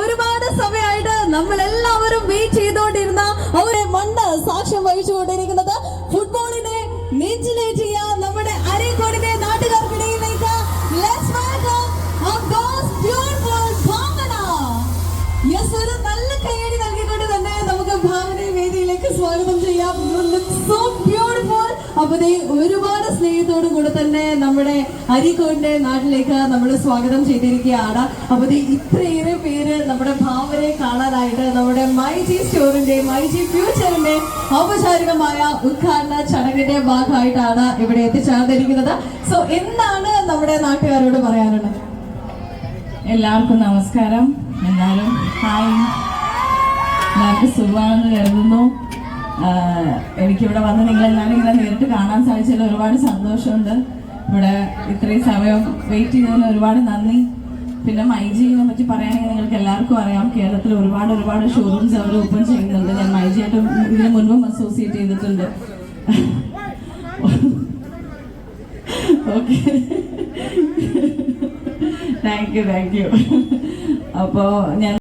ഒരുപാട് സമയമായിട്ട് വെയിറ്റ് ചെയ്തുകൊണ്ടിരുന്ന അവരെ മണ്ട സാക്ഷ്യം വഹിച്ചുകൊണ്ടിരിക്കുന്നത്. ഫുട്ബോളിനെ നെഞ്ചിലേറ്റിയ നമ്മുടെ അരീക്കോടിന്റെ നാട്ടുകാർക്കിടയിലേക്ക്. നല്ല കൈയടി നൽകിക്കൊണ്ട് തന്നെ നമുക്ക് ഭാവനയെ വേദിയിലേക്ക് സ്വാഗതം ചെയ്യാം. സോ ബ്യൂട്ടിഫുൾ അപ്പൊ ഒരുപാട് സ്നേഹത്തോടു കൂടെ തന്നെ നമ്മുടെ അരീക്കോടിന്റെ നാട്ടിലേക്ക് നമ്മൾ സ്വാഗതം ചെയ്തിരിക്കുകയാണ്. അപ്പൊ ഇത്രയേറെ പേര് നമ്മുടെ ഭാവനയെ കാണാനായിട്ട് നമ്മുടെ മൈ ജി സ്റ്റോറിന്റെ മൈ ജി ഫ്യൂച്ചറിന്റെ ഔപചാരികമായ ഉദ്ഘാടന ചടങ്ങിന്റെ ഭാഗമായിട്ടാണ് ഇവിടെ എത്തിച്ചേർന്നിരിക്കുന്നത്. സോ എന്താണ് നമ്മുടെ നാട്ടുകാരോട് പറയാനുള്ളത്? എല്ലാവർക്കും നമസ്കാരം. എല്ലാവരും ഹായ്. എല്ലാവർക്കും സുഖമാണെന്ന് കരുതുന്നു. എനിക്കിവിടെ വന്ന് നിങ്ങളെല്ലാവരും ഇങ്ങനെ നേരിട്ട് കാണാൻ സാധിച്ചതിൽ ഒരുപാട് സന്തോഷമുണ്ട്. ഇവിടെ ഇത്രയും സമയം വെയിറ്റ് ചെയ്തതിന് ഒരുപാട് നന്ദി. പിന്നെ മൈജിയെ പറ്റി പറയുകയാണെങ്കിൽ നിങ്ങൾക്ക് എല്ലാവർക്കും അറിയാം കേരളത്തിൽ ഒരുപാട് ഒരുപാട് ഷോറൂംസ് അവർ ഓപ്പൺ ചെയ്യുന്നുണ്ട്. ഞാൻ മൈജിയായിട്ട് ഇതിന് മുൻപും അസോസിയേറ്റ് ചെയ്തിട്ടുണ്ട്. Okay thank you thank you അപ്പോൾ ഞാൻ